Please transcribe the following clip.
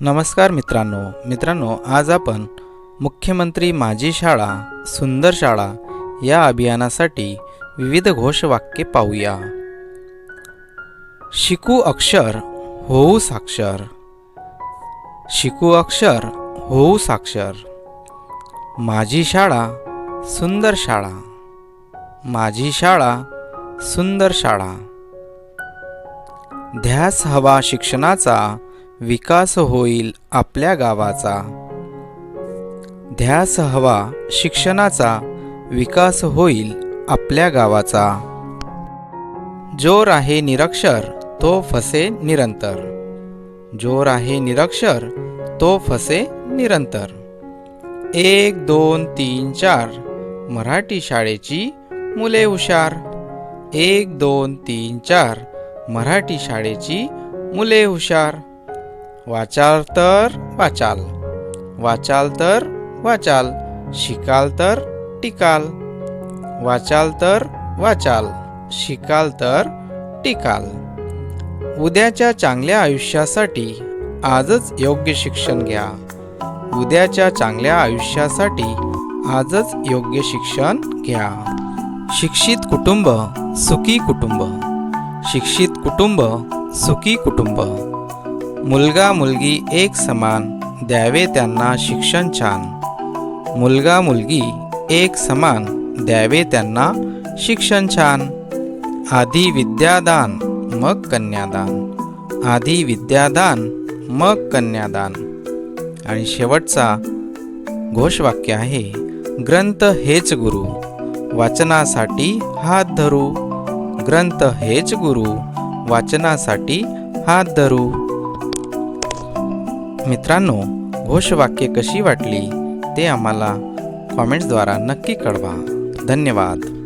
नमस्कार मित्रांनो. मित्रांनो आज आपण मुख्यमंत्री माझी शाळा सुंदर शाळा या अभियानासाठी विविध घोषवाक्ये पाहूया. शिकू अक्षर होऊ साक्षर. शिकू अक्षर होऊ साक्षर. माझी शाळा सुंदर शाळा. माझी शाळा सुंदर शाळा. ध्यास हवा शिक्षणाचा विकास होईल आपल्या गावाचा. ध्यास हवा शिक्षणाचा विकास होईल आपल्या गावाचा. जोर आहे निरक्षर तो फसे निरंतर. जोर आहे निरक्षर तो फसे निरंतर. एक दोन तीन चार. मराठी शाळेची मुले हुशार. एक दोन तीन चार. मराठी शाळेची मुले हुशार. वाचाल तर वाचाल. वाचाल तर वाचाल. शिकाल तर टिकाल. वाचाल तर वाचाल. शिकाल तर टिकाल. उद्याच्या चांगल्या आयुष्यासाठी आजच योग्य शिक्षण घ्या. उद्याच्या चांगल्या आयुष्यासाठी आजच योग्य शिक्षण घ्या. शिक्षित कुटुंब सुखी कुटुंब. शिक्षित कुटुंब सुखी कुटुंब. मुलगा मुलगी एक समान द्यावे त्यांना शिक्षण छान. मुलगा मुलगी एक समान द्यावे त्यांना शिक्षण छान. आधी विद्यादान मग कन्यादान. आधी विद्यादान मग कन्यादान. आणि शेवटचा घोषवाक्य आहे ग्रंथ हेच गुरु. वाचनासाठी हात धरू. ग्रंथ हेच गुरु. वाचनासाठी हात धरू. मित्रांनो घोषवाक्य कशी वाटली ते आम्हाला कॉमेंट्सद्वारा नक्की कळवा. धन्यवाद.